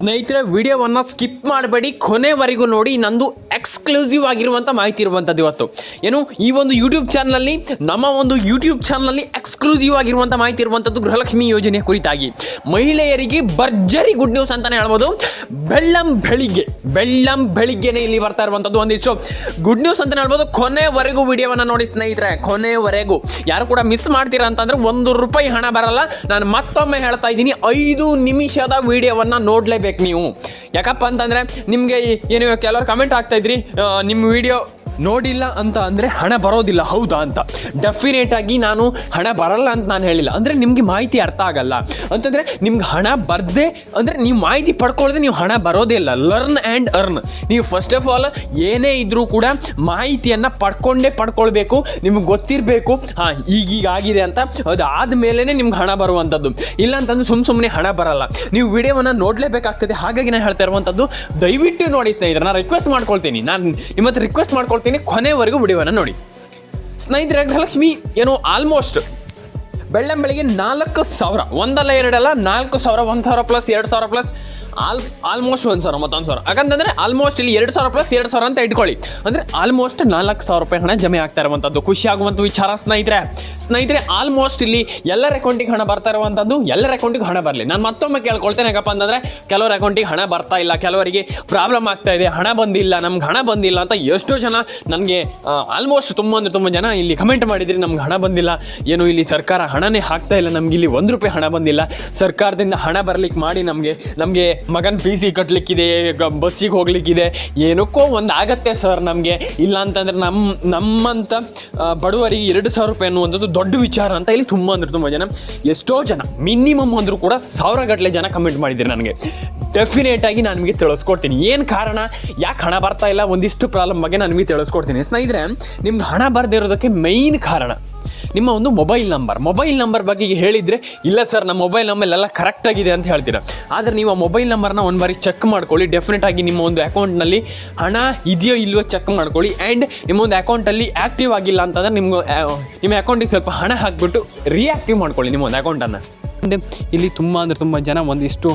ಸ್ನೇಹಿತರೆ ವಿಡಿಯೋವನ್ನು ಸ್ಕಿಪ್ ಮಾಡಬೇಡಿ. ಕೊನೆವರೆಗೂ ನೋಡಿ ನಂದು ಎಕ್ಸ್ಕ್ಲೂಸಿವ್ ಆಗಿರುವಂಥ ಮಾಹಿತಿ ಇರುವಂಥದ್ದು ಇವತ್ತು. ಏನು ಈ ಒಂದು ಯೂಟ್ಯೂಬ್ ಚಾನಲಲ್ಲಿ ನಮ್ಮ ಒಂದು ಯೂಟ್ಯೂಬ್ ಚಾನಲಲ್ಲಿ ಎಕ್ಸ್ಕ್ಲೂಸಿವ್ ಆಗಿರುವಂಥ ಮಾಹಿತಿ ಇರುವಂಥದ್ದು ಗೃಹಲಕ್ಷ್ಮಿ ಯೋಜನೆ ಕುರಿತಾಗಿ. ಮಹಿಳೆಯರಿಗೆ ಭರ್ಜರಿ ಗುಡ್ ನ್ಯೂಸ್ ಅಂತಲೇ ಹೇಳ್ಬೋದು. ಬೆಳ್ಳಂ ಬೆಳಿಗ್ಗೆ ಬೆಳ್ಳಂ ಬೆಳಿಗ್ಗೆನೇ ಇಲ್ಲಿ ಬರ್ತಾ ಇರುವಂಥದ್ದು ಒಂದಿಷ್ಟು ಗುಡ್ ನ್ಯೂಸ್ ಅಂತಲೇ ಹೇಳ್ಬೋದು ಕೊನೆವರೆಗೂ ವಿಡಿಯೋವನ್ನು ನೋಡಿ ಸ್ನೇಹಿತರೆ ಕೊನೆವರೆಗೂ. ಯಾರು ಕೂಡ ಮಿಸ್ ಮಾಡ್ತೀರಾ ಅಂತಂದ್ರೆ ಒಂದು ರೂಪಾಯಿ ಹಣ ಬರಲ್ಲ. ನಾನು ಮತ್ತೊಮ್ಮೆ ಹೇಳ್ತಾ ಇದ್ದೀನಿ ಐದು ನಿಮಿಷದ ವಿಡಿಯೋವನ್ನು ನೋಡಲೇಬೇಕು ನೀವು. ಯಾಕಪ್ಪ ಅಂತಂದರೆ ನಿಮಗೆ ಏನು ಕೆಲವರು ಕಮೆಂಟ್ ಆಗ್ತಾ ಇದ್ರಿ? ಆ, ನಿಮ್ಮ ವಿಡಿಯೋ ನೋಡಿಲ್ಲ ಅಂತ ಅಂದರೆ ಹಣ ಬರೋದಿಲ್ಲ, ಹೌದಾ ಅಂತ. ಡೆಫಿನೇಟ್ ಆಗಿ ನಾನು ಹಣ ಬರಲ್ಲ ಅಂತ ನಾನು ಹೇಳಿಲ್ಲ. ಅಂದರೆ ನಿಮಗೆ ಮಾಹಿತಿ ಅರ್ಥ ಆಗಲ್ಲ. ಅಂತಂದರೆ ನಿಮ್ಗೆ ಹಣ ಬರದೆ, ಅಂದರೆ ನೀವು ಮಾಹಿತಿ ಪಡ್ಕೊಳ್ಳದೆ ನೀವು ಹಣ ಬರೋದೇ ಇಲ್ಲ. ಲರ್ನ್ ಆ್ಯಂಡ್ ಅರ್ನ್ ನೀವು ಫಸ್ಟ್ ಆಫ್ ಆಲ್ ಏನೇ ಇದ್ರೂ ಕೂಡ ಮಾಹಿತಿಯನ್ನು ಪಡ್ಕೊಂಡೇ ಪಡ್ಕೊಳ್ಬೇಕು, ನಿಮ್ಗೆ ಗೊತ್ತಿರಬೇಕು, ಹಾಂ ಈಗೀಗ ಆಗಿದೆ ಅಂತ. ಅದು ಆದಮೇಲೆ ನಿಮ್ಗೆ ಹಣ ಬರುವಂಥದ್ದು. ಇಲ್ಲ ಅಂತಂದ್ರೆ ಸುಮ್ಮ ಸುಮ್ಮನೆ ಹಣ ಬರಲ್ಲ. ನೀವು ವಿಡಿಯೋವನ್ನು ನೋಡಲೇಬೇಕಾಗ್ತದೆ. ಹಾಗಾಗಿ ನಾನು ಹೇಳ್ತಾ ಇರುವಂಥದ್ದು, ದಯವಿಟ್ಟು ನೋಡಿ ಸ್ನೇಹಿತರೆ, ನಾನು ರಿಕ್ವೆಸ್ಟ್ ಮಾಡ್ಕೊಳ್ತೀನಿ. ನಾನು ನಿಮ್ಮ ಹತ್ರ ರಿಕ್ವೆಸ್ಟ್ ಮಾಡ್ಕೊಳ್ತೀನಿ. ಕೊನೆವರೆಗೂ ವಿಡಿಯೋವನ್ನು ನೋಡಿ. ಸ್ನೇಹಿತರೆ, ಗೃಹಲಕ್ಷ್ಮಿ, ಏನು ಆಲ್ಮೋಸ್ಟ್ ಬೆಳ್ಳಂಬೆಳಿಗ್ಗೆ ನಾಲ್ಕು ಸಾವಿರ, ಒಂದಲ್ಲ ಎರಡಲ್ಲ ನಾಲ್ಕು ಸಾವಿರ, ಒಂದು ಸಾವಿರ ಪ್ಲಸ್ ಎರಡು ಸಾವಿರ ಪ್ಲಸ್ ಆಲ್ ಆಲ್ಮೋಸ್ಟ್ ಒಂದು ಸಾವಿರ, ಮತ್ತೊಂದು ಸಾವಿರ. ಯಾಕಂತಂದರೆ ಆಲ್ಮೋಸ್ಟ್ ಇಲ್ಲಿ ಎರಡು ಸಾವಿರ ಪ್ಲಸ್ ಎರಡು ಸಾವಿರ ಅಂತ ಇಟ್ಕೊಳ್ಳಿ. ಅಂದರೆ ಆಲ್ಮೋಸ್ಟ್ ನಾಲ್ಕು ಸಾವಿರ ರೂಪಾಯಿ ಹಣ ಜಮೆ ಆಗ್ತಾ ಇರುವಂಥದ್ದು, ಖುಷಿ ಆಗುವಂಥ ವಿಚಾರ ಸ್ನೇಹಿತರೆ. ಸ್ನೇಹಿತರೆ ಆಲ್ಮೋಸ್ಟ್ ಇಲ್ಲಿ ಎಲ್ಲರ ಅಕೌಂಟಿಗೆ ಹಣ ಬರ್ತಾ ಇರುವಂಥದ್ದು, ಎಲ್ಲರ ಅಕೌಂಟಿಗೆ ಹಣ ಬರಲಿ. ನಾನು ಮತ್ತೊಮ್ಮೆ ಕೇಳ್ಕೊಳ್ತೇನೆ ಯಾಕಪ್ಪ ಅಂತಂದರೆ, ಕೆಲವರ ಅಕೌಂಟಿಗೆ ಹಣ ಬರ್ತಾ ಇಲ್ಲ, ಕೆಲವರಿಗೆ ಪ್ರಾಬ್ಲಮ್ ಆಗ್ತಾ ಇದೆ, ಹಣ ಬಂದಿಲ್ಲ, ನಮ್ಗೆ ಹಣ ಬಂದಿಲ್ಲ ಅಂತ ಎಷ್ಟೋ ಜನ ನನಗೆ ಆಲ್ಮೋಸ್ಟ್ ತುಂಬ ಅಂದರೆ ತುಂಬ ಜನ ಇಲ್ಲಿ ಕಮೆಂಟ್ ಮಾಡಿದ್ರಿ ನಮ್ಗೆ ಹಣ ಬಂದಿಲ್ಲ. ಏನು ಇಲ್ಲಿ ಸರ್ಕಾರ ಹಣನೇ ಹಾಕ್ತಾ ಇಲ್ಲ, ನಮ್ಗೆ ಇಲ್ಲಿ ಒಂದು ರೂಪಾಯಿ ಹಣ ಬಂದಿಲ್ಲ. ಸರ್ಕಾರದಿಂದ ಹಣ ಬರ್ಲಿಕ್ಕೆ ಮಾಡಿ ನಮಗೆ ನಮಗೆ ಮಗನ ಫೀಸಿಗೆ ಕಟ್ಟಲಿಕ್ಕಿದೆ ಬಸ್ಸಿಗೆ ಹೋಗ್ಲಿಕ್ಕಿದೆ, ಏನಕ್ಕೋ ಒಂದು ಆಗತ್ತೆ ಸರ್ ನಮಗೆ. ಇಲ್ಲ ಅಂತಂದ್ರೆ ನಮ್ಮ ನಮ್ಮಂಥ ಬಡವರಿಗೆ ಎರಡು ಸಾವಿರ ರೂಪಾಯಿ ಅನ್ನುವಂಥದ್ದು ದೊಡ್ಡ ವಿಚಾರ ಅಂತ ಇಲ್ಲಿ ತುಂಬ ಅಂದ್ರೆ ತುಂಬ ಜನ, ಎಷ್ಟೋ ಜನ ಮಿನಿಮಮ್ ಅಂದರೂ ಕೂಡ ಸಾವಿರಗಟ್ಟಲೆ ಜನ ಕಮೆಂಟ್ ಮಾಡಿದ್ದೀರಿ ನನಗೆ. ಡೆಫಿನೇಟ್ ಆಗಿ ನಾನು ನಿಮಗೆ ತಿಳಿಸ್ಕೊಡ್ತೀನಿ. ಏನು ಕಾರಣ? ಯಾಕೆ ಹಣ ಬರ್ತಾ ಇಲ್ಲ? ಒಂದಿಷ್ಟು ಪ್ರಾಬ್ಲಮ್ ಬಗ್ಗೆ ನಾನು ನಿಮಗೆ ತಿಳಿಸ್ಕೊಡ್ತೀನಿ. ಸ್ನೇಹಿತರೆ ನಿಮ್ಗೆ ಹಣ ಬರದೇ ಇರೋದಕ್ಕೆ ಮೈನ್ ಕಾರಣ. ನಿಮ್ಮ ಒಂದು ಮೊಬೈಲ್ ನಂಬರ್ ಮೊಬೈಲ್ ನಂಬರ್ ಬಗ್ಗೆ ಹೇಳಿದರೆ, ಇಲ್ಲ ಸರ್ ನಮ್ಮ ಮೊಬೈಲ್ ನಂಬರ್ ಎಲ್ಲ ಕರೆಕ್ಟ್ ಆಗಿದೆ ಅಂತ ಹೇಳ್ತೀರಾ? ಆದರೆ ನೀವು ಆ ಮೊಬೈಲ್ ನಂಬರ್ನ ಒಂದು ಬಾರಿ ಚೆಕ್ ಮಾಡ್ಕೊಳ್ಳಿ. ಡೆಫಿನೆಟ್ ಆಗಿ ನಿಮ್ಮ ಒಂದು ಅಕೌಂಟ್ನಲ್ಲಿ ಹಣ ಇದೆಯೋ ಇಲ್ವೋ ಚೆಕ್ ಮಾಡ್ಕೊಳ್ಳಿ. ಆ್ಯಂಡ್ ನಿಮ್ಮ ಒಂದು ಅಕೌಂಟಲ್ಲಿ ಆ್ಯಕ್ಟಿವ್ ಆಗಿಲ್ಲ ಅಂತಂದರೆ ನಿಮ್ಗೆ ನಿಮ್ಮ ಅಕೌಂಟಿಗೆ ಸ್ವಲ್ಪ ಹಣ ಹಾಕಿಬಿಟ್ಟು ರಿಯಾಕ್ಟಿವ್ ಮಾಡ್ಕೊಳ್ಳಿ ನಿಮ್ಮ ಒಂದು ಅಕೌಂಟನ್ನು ಇಲ್ಲಿ ತುಂಬ ಅಂದರೆ ತುಂಬ ಜನ ಒಂದಿಷ್ಟು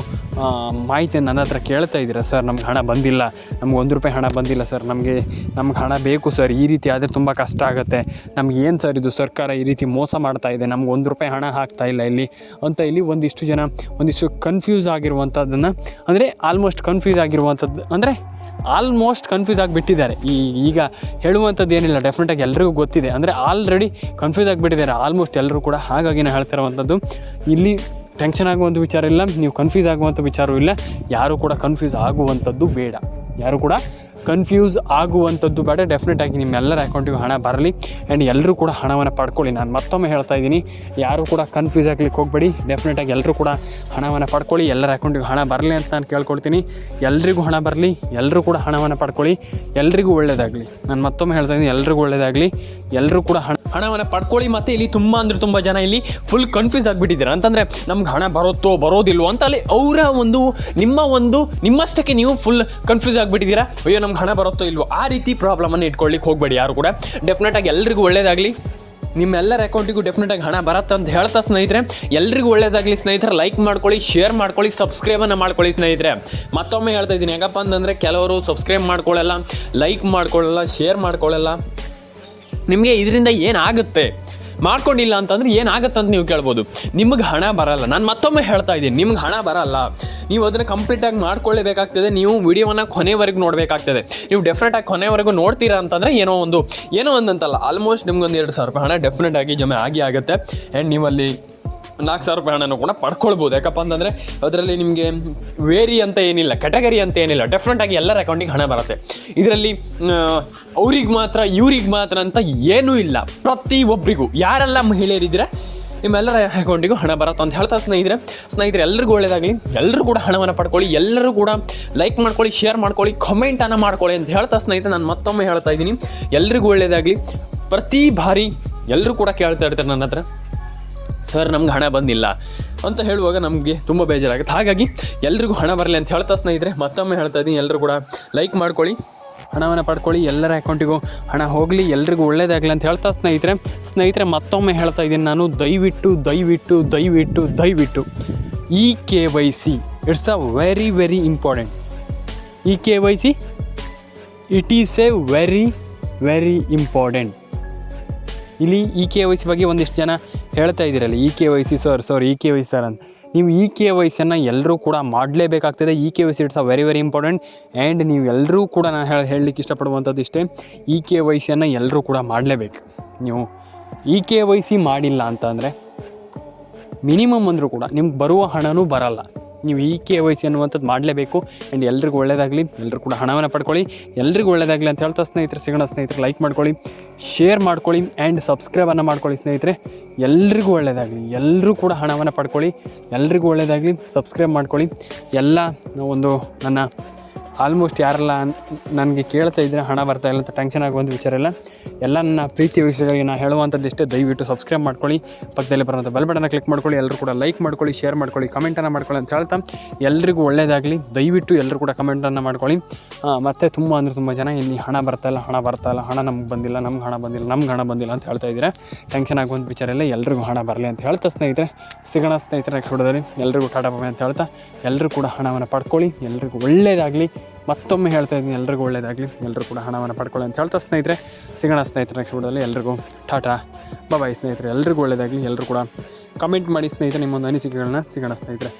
ಮಾಹಿತಿ ನನ್ನ ಹತ್ರ ಕೇಳ್ತಾ ಇದ್ದೀರಾ? ಸರ್, ನಮ್ಗೆ ಹಣ ಬಂದಿಲ್ಲ. ನಮ್ಗೆ ಒಂದು ರೂಪಾಯಿ ಹಣ ಬಂದಿಲ್ಲ ಸರ್. ನಮಗೆ, ನಮ್ಗೆ ಹಣ ಬೇಕು ಸರ್. ಈ ರೀತಿ ಆದರೆ ತುಂಬ ಕಷ್ಟ ಆಗುತ್ತೆ. ನಮ್ಗೆ ಏನು ಸರ್ ಇದು? ಸರ್ಕಾರ ಈ ರೀತಿ ಮೋಸ ಮಾಡ್ತಾ ಇದೆ. ನಮ್ಗೆ ಒಂದು ರೂಪಾಯಿ ಹಣ ಹಾಕ್ತಾ ಇಲ್ಲ ಇಲ್ಲಿ ಅಂತ ಇಲ್ಲಿ ಒಂದಿಷ್ಟು ಜನ ಒಂದಿಷ್ಟು ಕನ್ಫ್ಯೂಸ್ ಆಗಿರುವಂಥದ್ದನ್ನು ಅಂದರೆ ಆಲ್ಮೋಸ್ಟ್ ಕನ್ಫ್ಯೂಸ್ ಆಗಿರುವಂಥದ್ದು ಅಂದರೆ ಆಲ್ಮೋಸ್ಟ್ ಕನ್ಫ್ಯೂಸ್ ಆಗಿಬಿಟ್ಟಿದ್ದಾರೆ ಈ ಈಗ ಹೇಳುವಂಥದ್ದು ಏನಿಲ್ಲ ಡೆಫಿನೆಟಾಗಿ ಎಲ್ರಿಗೂ ಗೊತ್ತಿದೆ. ಅಂದರೆ ಆಲ್ರೆಡಿ ಕನ್ಫ್ಯೂಸ್ ಆಗಿಬಿಟ್ಟಿದ್ದಾರೆ ಆಲ್ಮೋಸ್ಟ್ ಎಲ್ಲರೂ ಕೂಡ ಹಾಗಾಗಿ ನಾನು ಹೇಳ್ತಿರುವಂಥದ್ದು ಇಲ್ಲಿ ಟೆನ್ಷನ್ ಆಗುವಂಥ ವಿಚಾರ ಇಲ್ಲ, ನೀವು ಕನ್ಫ್ಯೂಸ್ ಆಗುವಂಥ ವಿಚಾರವೂ ಇಲ್ಲ. ಯಾರು ಕೂಡ ಕನ್ಫ್ಯೂಸ್ ಆಗುವಂಥದ್ದು ಬೇಡ. ಯಾರು ಕೂಡ ಕನ್ಫ್ಯೂಸ್ ಆಗುವಂಥದ್ದು ಬೇಡ. ಡೆಫಿನೆಟ್ ಆಗಿ ನಿಮ್ಮೆಲ್ಲರ ಅಕೌಂಟಿಗೂ ಹಣ ಬರಲಿ. ಆ್ಯಂಡ್ ಎಲ್ಲರೂ ಕೂಡ ಹಣವನ್ನು ಪಡ್ಕೊಳ್ಳಿ. ನಾನು ಮತ್ತೊಮ್ಮೆ ಹೇಳ್ತಾ ಇದ್ದೀನಿ, ಯಾರು ಕೂಡ ಕನ್ಫ್ಯೂಸ್ ಆಗ್ಲಿಕ್ಕೆ ಹೋಗಬೇಡಿ. ಡೆಫಿನೆಟ್ ಆಗಿ ಎಲ್ಲರೂ ಕೂಡ ಹಣವನ್ನು ಪಡ್ಕೊಳ್ಳಿ. ಎಲ್ಲರ ಅಕೌಂಟಿಗೆ ಹಣ ಬರಲಿ ಅಂತ ನಾನು ಕೇಳ್ಕೊಳ್ತೀನಿ. ಎಲ್ರಿಗೂ ಹಣ ಬರಲಿ. ಎಲ್ಲರೂ ಕೂಡ ಹಣವನ್ನು ಪಡ್ಕೊಳ್ಳಿ. ಎಲ್ರಿಗೂ ಒಳ್ಳೆಯದಾಗಲಿ ನಾನು ಮತ್ತೊಮ್ಮೆ ಹೇಳ್ತಾ ಇದ್ದೀನಿ, ಎಲ್ರಿಗೂ ಒಳ್ಳೆಯದಾಗಲಿ ಎಲ್ಲರೂ ಕೂಡ ಹಣ ಹಣವನ್ನು ಪಡ್ಕೊಳ್ಳಿ ಮತ್ತು ಇಲ್ಲಿ ತುಂಬ ಅಂದರೆ ತುಂಬ ಜನ ಇಲ್ಲಿ ಫುಲ್ ಕನ್ಫ್ಯೂಸ್ ಆಗಿಬಿಟ್ಟಿದ್ದೀರಾ. ಅಂತಂದರೆ ನಮ್ಗೆ ಹಣ ಬರುತ್ತೋ ಬರೋದಿಲ್ವೋ ಅಂತ ಅಲ್ಲಿ ಅವರ ಒಂದು ನಿಮ್ಮ ಒಂದು ನಿಮ್ಮಷ್ಟಕ್ಕೆ ನೀವು ಫುಲ್ ಕನ್ಫ್ಯೂಸ್ ಆಗಿಬಿಟ್ಟಿದ್ದೀರಾ. ಅಯ್ಯೋ, ನಮ್ಗೆ ಹಣ ಬರುತ್ತೋ ಇಲ್ವೋ ಆ ರೀತಿ ಪ್ರಾಬ್ಲಮನ್ನು ಇಟ್ಕೊಳ್ಳಿಕ್ಕೆ ಹೋಗಬೇಡಿ ಯಾರು ಕೂಡ. ಡೆಫಿನೆಟ್ ಆಗಿ ಎಲ್ರಿಗೂ ಒಳ್ಳೆಯದಾಗಲಿ ನಿಮ್ಮೆಲ್ಲರ ಅಕೌಂಟಿಗೂ ಡೆಫಿನೆಟ್ ಆಗಿ ಹಣ ಬರತ್ತೆ ಅಂತ ಹೇಳ್ತಾ ಸ್ನೇಹಿತರೆ. ಎಲ್ರಿಗೂ ಒಳ್ಳೇದಾಗಲಿ ಸ್ನೇಹಿತರೆ. ಲೈಕ್ ಮಾಡ್ಕೊಳ್ಳಿ ಶೇರ್ ಮಾಡ್ಕೊಳ್ಳಿ ಸಬ್ಸ್ಕ್ರೈಬನ್ನು ಮಾಡ್ಕೊಳ್ಳಿ ಸ್ನೇಹಿತರೆ. ಮತ್ತೊಮ್ಮೆ ಹೇಳ್ತಾ ಇದ್ದೀನಿ ಯಾಕಪ್ಪ ಅಂತಂದರೆ ಕೆಲವರು ಸಬ್ಸ್ಕ್ರೈಬ್ ಮಾಡ್ಕೊಳ್ಳಲ್ಲ ಲೈಕ್ ಮಾಡ್ಕೊಳ್ಳಲ್ಲ ಶೇರ್ ಮಾಡ್ಕೊಳ್ಳಲ್ಲ. ನಿಮಗೆ ಇದರಿಂದ ಏನಾಗುತ್ತೆ? ಮಾಡ್ಕೊಂಡಿಲ್ಲ ಅಂತಂದ್ರೆ ಅಂತ ನೀವು ಕೇಳ್ಬೋದು. ನಿಮಗೆ ಹಣ ಬರಲ್ಲ. ನಾನು ಮತ್ತೊಮ್ಮೆ ಹೇಳ್ತಾ ಇದ್ದೀನಿ. ನಿಮ್ಗೆ ಹಣ ಬರಲ್ಲ. ನೀವು ಅದನ್ನು ಕಂಪ್ಲೀಟಾಗಿ ಮಾಡ್ಕೊಳ್ಳೇಬೇಕಾಗ್ತದೆ. ನೀವು ವಿಡಿಯೋವನ್ನು ಕೊನೆವರೆಗೂ ನೋಡಬೇಕಾಗ್ತದೆ. ನೀವು ಡೆಫಿನೆಟಾಗಿ ಕೊನೆವರೆಗೂ ನೋಡ್ತೀರಾ ಅಂತಂದರೆ ಏನೋ ಒಂದು, ಏನೋ ಒಂದಂತಲ್ಲ. ಆಲ್ಮೋಸ್ಟ್ ನಿಮ್ಗೊಂದು ಎರಡು ಸಾವಿರ ರೂಪಾಯಿ ಹಣ ಡೆಫಿನೆಟ್ ಆಗಿ ಜಮೆ ಆಗಿ ಆಗುತ್ತೆ. ಆ್ಯಂಡ್ ನೀವಲ್ಲಿ ನಾಲ್ಕು ಸಾವಿರ ರೂಪಾಯಿ ಹಣನೂ ಕೂಡ ಪಡ್ಕೊಳ್ಬೋದು. ಯಾಕಪ್ಪ ಅಂತಂದರೆ ಅದರಲ್ಲಿ ನಿಮಗೆ ವೇರಿ ಅಂತ ಏನಿಲ್ಲ ಕ್ಯಾಟಗರಿ ಅಂತ ಏನಿಲ್ಲ. ಡೆಫಿನೆಟ್ ಆಗಿ ಎಲ್ಲರ ಅಕೌಂಟಿಗೆ ಹಣ ಬರುತ್ತೆ. ಇದರಲ್ಲಿ ಅವ್ರಿಗೆ ಮಾತ್ರ, ಇವ್ರಿಗೆ ಮಾತ್ರ ಅಂತ ಏನೂ ಇಲ್ಲ. ಪ್ರತಿ ಒಬ್ಬರಿಗೂ ಯಾರೆಲ್ಲ ಮಹಿಳೆಯರಿದ್ರೆ ನಿಮ್ಮೆಲ್ಲರ ಅಕೌಂಟಿಗೂ ಹಣ ಬರುತ್ತೆ ಅಂತ ಹೇಳ್ತಾ ಸ್ನೇಹಿತರೆ. ಸ್ನೇಹಿತರೆ ಎಲ್ಲರಿಗೂ ಒಳ್ಳೆಯದಾಗಲಿ ಎಲ್ಲರೂ ಕೂಡ ಹಣವನ್ನು ಪಡ್ಕೊಳ್ಳಿ. ಎಲ್ಲರೂ ಕೂಡ ಲೈಕ್ ಮಾಡ್ಕೊಳ್ಳಿ ಶೇರ್ ಮಾಡ್ಕೊಳ್ಳಿ ಕಮೆಂಟನ್ನು ಮಾಡ್ಕೊಳ್ಳಿ ಅಂತ ಹೇಳ್ತಾ ಸ್ನೇಹಿತರೆ ನಾನು ಮತ್ತೊಮ್ಮೆ ಹೇಳ್ತಾ ಇದ್ದೀನಿ. ಎಲ್ರಿಗೂ ಒಳ್ಳೆಯದಾಗಲಿ ಪ್ರತಿ ಬಾರಿ ಎಲ್ಲರೂ ಕೂಡ ಕೇಳ್ತಾ ಇರ್ತಾರೆ ನನ್ನ ಹತ್ರ, ಸರ್, ನಮ್ಗೆ ಹಣ ಬಂದಿಲ್ಲ ಅಂತ ಹೇಳುವಾಗ ನಮಗೆ ತುಂಬ ಬೇಜಾರಾಗುತ್ತೆ. ಹಾಗಾಗಿ ಎಲ್ರಿಗೂ ಹಣ ಬರಲಿ ಅಂತ ಹೇಳ್ತಾ ಸ್ನೇಹಿತರೆ, ಮತ್ತೊಮ್ಮೆ ಹೇಳ್ತಾ ಇದ್ದೀನಿ. ಎಲ್ಲರೂ ಕೂಡ ಲೈಕ್ ಮಾಡ್ಕೊಳ್ಳಿ. ಹಣವನ್ನು ಪಡ್ಕೊಳ್ಳಿ, ಎಲ್ಲರ ಅಕೌಂಟಿಗೂ ಹಣ ಹೋಗಲಿ, ಎಲ್ರಿಗೂ ಒಳ್ಳೇದಾಗಲಿ ಅಂತ ಹೇಳ್ತಾ ಸ್ನೇಹಿತರೆ. ಸ್ನೇಹಿತರೆ, ಮತ್ತೊಮ್ಮೆ ಹೇಳ್ತಾ ಇದ್ದೀನಿ ನಾನು, ದಯವಿಟ್ಟು ದಯವಿಟ್ಟು ದಯವಿಟ್ಟು ದಯವಿಟ್ಟು E K Y C it's a very very important E K Y C it is a very very important ಇಲ್ಲಿ ಇ ಕೆ ವೈ ಸಿ ಬಗ್ಗೆ ಒಂದಿಷ್ಟು ಜನ ಹೇಳ್ತಾ ಇದ್ದೀರಲ್ಲ E K Y C sir sir E K Y sir ಅಂತ. ನೀವು E K Y ಸಿಯನ್ನು ಎಲ್ಲರೂ ಕೂಡ ಮಾಡಲೇಬೇಕಾಗ್ತದೆ. E K Y C it's a very very important and ನೀವು ಎಲ್ಲರೂ ಕೂಡ ನಾನು ಹೇಳಿ, ಹೇಳಲಿಕ್ಕೆ ಇಷ್ಟಪಡುವಂಥದ್ದು ಇಷ್ಟೇ. ಇ ಕೆ ವೈ ಸಿಯನ್ನು ಎಲ್ಲರೂ ಕೂಡ ಮಾಡಲೇಬೇಕು. ನೀವು ಇ ಕೆ ವೈ ಸಿ ಮಾಡಿಲ್ಲ ಅಂತಂದರೆ ಮಿನಿಮಮ್ ಅಂದರೂ ಕೂಡ ನಿಮ್ಗೆ ಬರುವ ಹಣನೂ ಬರಲ್ಲ. ನೀವು ಈ ಕೆ ವೈ ಸಿ ಅನ್ನುವಂಥದ್ದು ಮಾಡಲೇಬೇಕು. ಆ್ಯಂಡ್ ಎಲ್ರಿಗೂ ಒಳ್ಳೆಯದಾಗಲಿ ಎಲ್ಲರೂ ಕೂಡ ಹಣವನ್ನು ಪಡ್ಕೊಳ್ಳಿ. ಎಲ್ರಿಗೂ ಒಳ್ಳೆಯದಾಗಲಿ ಅಂತ ಹೇಳ್ತಾ ಸ್ನೇಹಿತರೆ, ಸಿಗೋಣ ಸ್ನೇಹಿತರೆ ಲೈಕ್ ಮಾಡ್ಕೊಳ್ಳಿ ಶೇರ್ ಮಾಡ್ಕೊಳ್ಳಿ ಆ್ಯಂಡ್ ಸಬ್ಸ್ಕ್ರೈಬನ್ನು ಮಾಡ್ಕೊಳ್ಳಿ ಸ್ನೇಹಿತರೆ. ಎಲ್ರಿಗೂ ಒಳ್ಳೆಯದಾಗಲಿ ಎಲ್ಲರೂ ಕೂಡ ಹಣವನ್ನು ಪಡ್ಕೊಳ್ಳಿ. ಎಲ್ರಿಗೂ ಒಳ್ಳೆಯದಾಗಲಿ ಸಬ್ಸ್ಕ್ರೈಬ್ ಮಾಡ್ಕೊಳ್ಳಿ. ಎಲ್ಲ ಒಂದು ನನ್ನ ಆಲ್ಮೋಸ್ಟ್ ಯಾರೆಲ್ಲ ನನಗೆ ಕೇಳ್ತಾ ಇದ್ದರೆ ಹಣ ಬರ್ತಾ ಇಲ್ಲ ಅಂತ ಟೆನ್ಷನ್ ಆಗುವಂಥ ವಿಚಾರ ಇಲ್ಲ. ಎಲ್ಲ ನನ್ನ ಪ್ರೀತಿ ವಿಷಯಗಳಿಗೆ ನಾನು ಹೇಳುವಂಥದ್ದು ಇಷ್ಟೇ. ದಯವಿಟ್ಟು ಸಬ್ಸ್ಕ್ರೈಬ್ ಮಾಡ್ಕೊಳ್ಳಿ. ಪಕ್ಕದಲ್ಲಿ ಬರುವಂಥ ಬೆಲ್ ಬಟನ್ನ ಕ್ಲಿಕ್ ಮಾಡ್ಕೊಳ್ಳಿ. ಎಲ್ಲರೂ ಕೂಡ ಲೈಕ್ ಮಾಡ್ಕೊಳ್ಳಿ ಶೇರ್ ಮಾಡ್ಕೊಳ್ಳಿ ಕಮೆಂಟನ್ನು ಮಾಡ್ಕೊಳ್ಳಿ ಅಂತ ಹೇಳ್ತಾ ಎಲ್ರಿಗೂ ಒಳ್ಳೆಯದಾಗಲಿ ದಯವಿಟ್ಟು ಎಲ್ಲರೂ ಕೂಡ ಕಮೆಂಟನ್ನು ಮಾಡ್ಕೊಳ್ಳಿ. ಮತ್ತು ತುಂಬ ಅಂದರೆ ತುಂಬ ಜನ ಇಲ್ಲಿ ಹಣ ಬರ್ತಾ ಇಲ್ಲ, ಹಣ ಬರ್ತಾ ಇಲ್ಲ, ಹಣ ನಮ್ಗೆ ಬಂದಿಲ್ಲ, ನಮ್ಗೆ ಹಣ ಬಂದಿಲ್ಲ, ನಮ್ಗೆ ಹಣ ಬಂದಿಲ್ಲ ಅಂತ ಹೇಳ್ತಾ ಇದ್ದೀರಾ ಟೆನ್ಷನ್ ಆಗುವಂಥ ವಿಚಾರ ಇಲ್ಲ. ಎಲ್ರಿಗೂ ಹಣ ಬರಲಿ ಅಂತ ಹೇಳ್ತಾ ಸ್ನೇಹಿತರೆ, ಸಿಗೋಣ ಸ್ನೇಹಿತರೆ ನೆಕ್ಸ್ಟ್ ಎಲ್ರಿಗೂ ಟಾಟಾ ಬಾಯ್ ಅಂತ ಹೇಳ್ತಾ ಎಲ್ಲರೂ ಕೂಡ ಹಣವನ್ನು ಪಡ್ಕೊಳ್ಳಿ. ಎಲ್ರಿಗೂ ಒಳ್ಳೆಯದಾಗಲಿ ಮತ್ತೊಮ್ಮೆ ಹೇಳ್ತಾ ಇದ್ದೀನಿ, ಎಲ್ರಿಗೂ ಒಳ್ಳೇದಾಗಲಿ. ಎಲ್ಲರೂ ಕೂಡ ಹಣವನ್ನು ಪಡ್ಕೊಳ್ಳಿ ಅಂತ ಹೇಳ್ತಾ ಸ್ನೇಹಿತರೆ, ಸಿಗೋಣ ಸ್ನೇಹಿತರೆ ನೆಕ್ಸ್ಟ್ ವಿಡಿಯೋದಲ್ಲಿ ಎಲ್ರಿಗೂ ಟಾಟಾ. ಬಾಯ್ ಸ್ನೇಹಿತರೆ, ಎಲ್ರಿಗೂ ಒಳ್ಳೆಯದಾಗಲಿ ಎಲ್ಲರೂ ಕೂಡ ಕಮೆಂಟ್ ಮಾಡಿ ಸ್ನೇಹಿತರೆ ನಿಮ್ಮೊಂದು ಅನಿಸಿಕೆಗಳನ್ನ ಸಿಗೋಣ ಸ್ನೇಹಿತರೆ.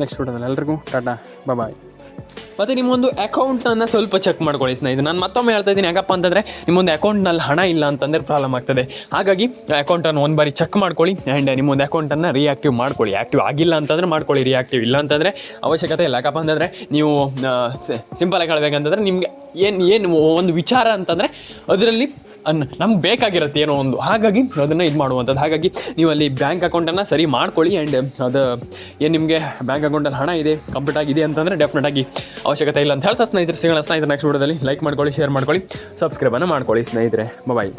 ನೆಕ್ಸ್ಟ್ ವಿಡಿಯೋದಲ್ಲಿ ಎಲ್ರಿಗೂ ಟಾಟಾ. ಬಾಯ್ ಮತ್ತು ನಿಮ್ಮೊಂದು ಅಕೌಂಟನ್ನು ಸ್ವಲ್ಪ ಚೆಕ್ ಮಾಡ್ಕೊಳ್ಳಿ ಸ್ನೇಹಿತರೆ. ನಾನು ಮತ್ತೊಮ್ಮೆ ಹೇಳ್ತಾ ಇದ್ದೀನಿ, ಯಾಕಪ್ಪ ಅಂತಂದರೆ ನಿಮ್ಮೊಂದು ಅಕೌಂಟ್ನಲ್ಲಿ ಹಣ ಇಲ್ಲ ಅಂತಂದರೆ ಪ್ರಾಬ್ಲಮ್ ಆಗ್ತದೆ. ಹಾಗಾಗಿ ಅಕೌಂಟನ್ನು ಒಂದು ಬಾರಿ ಚೆಕ್ ಮಾಡ್ಕೊಳ್ಳಿ ಆ್ಯಂಡ್ ನಿಮ್ಮೊಂದು ಅಕೌಂಟನ್ನು ರಿಯಾಕ್ಟಿವ್ ಮಾಡ್ಕೊಳ್ಳಿ. ಆ್ಯಕ್ಟಿವ್ ಆಗಿಲ್ಲ ಅಂತಂದರೆ ಮಾಡ್ಕೊಳ್ಳಿ ರಿಯಾಕ್ಟಿವ್ ಇಲ್ಲ ಅಂತಂದರೆ ಅವಶ್ಯಕತೆ ಇಲ್ಲ. ಯಾಕಪ್ಪ ಅಂತಂದರೆ ನೀವು ಸಿಂಪಲಾಗಿ ಹೇಳ್ಬೇಕಂತಂದರೆ ನಿಮಗೆ ಏನು ಏನು ಒಂದು ವಿಚಾರ ಅಂತಂದರೆ ಅದರಲ್ಲಿ ಅನ್ ನಮ್ಗೆ ಬೇಕಾಗಿರುತ್ತೆ ಏನೋ ಒಂದು. ಹಾಗಾಗಿ ಅದನ್ನು ಇದು ಮಾಡುವಂಥದ್ದು. ಹಾಗಾಗಿ ನೀವು ಅಲ್ಲಿ ಬ್ಯಾಂಕ್ ಅಕೌಂಟನ್ನು ಸರಿ ಮಾಡ್ಕೊಳ್ಳಿ ಆ್ಯಂಡ್ ಅದು ಏನು ನಿಮಗೆ ಬ್ಯಾಂಕ್ ಅಕೌಂಟಲ್ಲಿ ಹಣ ಇದೆ ಕಂಪ್ಲೀಟ್ ಆಗಿದೆ ಅಂತಂದರೆ ಡೆಫಿನೆಟ್ ಆಗಿ ಅವಶ್ಯಕತೆ ಇಲ್ಲ ಅಂತ ಹೇಳ್ತಾ ಸ್ನೇಹಿತರೆ. ಸಿಗೋಣ ಸ್ನೇಹಿತರೆ ನೆಕ್ಸ್ಟ್ ವಿಡಿಯೋದಲ್ಲಿ. ಲೈಕ್ ಮಾಡ್ಕೊಳ್ಳಿ ಶೇರ್ ಮಾಡ್ಕೊಳ್ಳಿ ಸಬ್ಸ್ಕ್ರೈಬನ್ನು ಮಾಡ್ಕೊಳ್ಳಿ ಸ್ನೇಹಿತರೆ. ಬಾಯ್